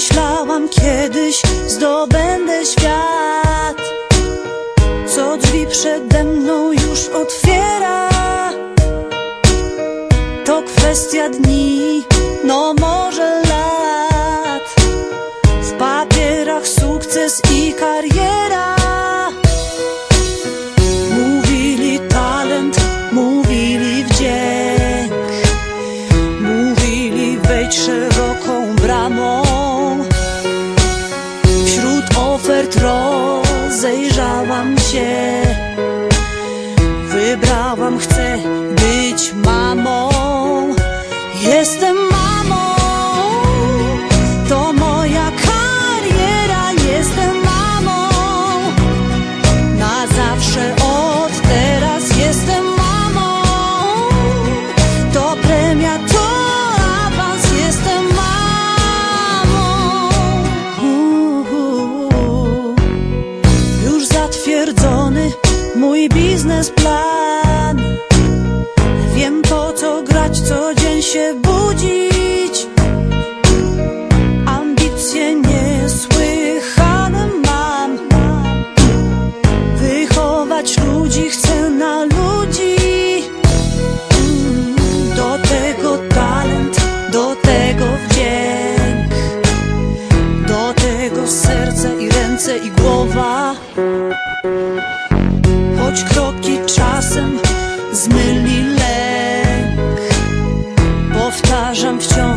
Myślałam kiedyś zdobędę świat. Co drzwi przede mną już otwiera. To kwestia dni, no może lat. W papierach sukces Wybrałam, chcę być mamą. Jestem mamą. To moja kariera. Jestem mamą. Na zawsze od teraz Jestem mamą. To premia, to awans. Jestem mamą. Już zatwierdzony mój biznesplan co dzień się budzić. Ambicje niesłychane mam. Wychować ludzi chcę na ludzi. Do tego talent, do tego wdzięk. Do tego serce i ręce i głowa lekarzem wciąż.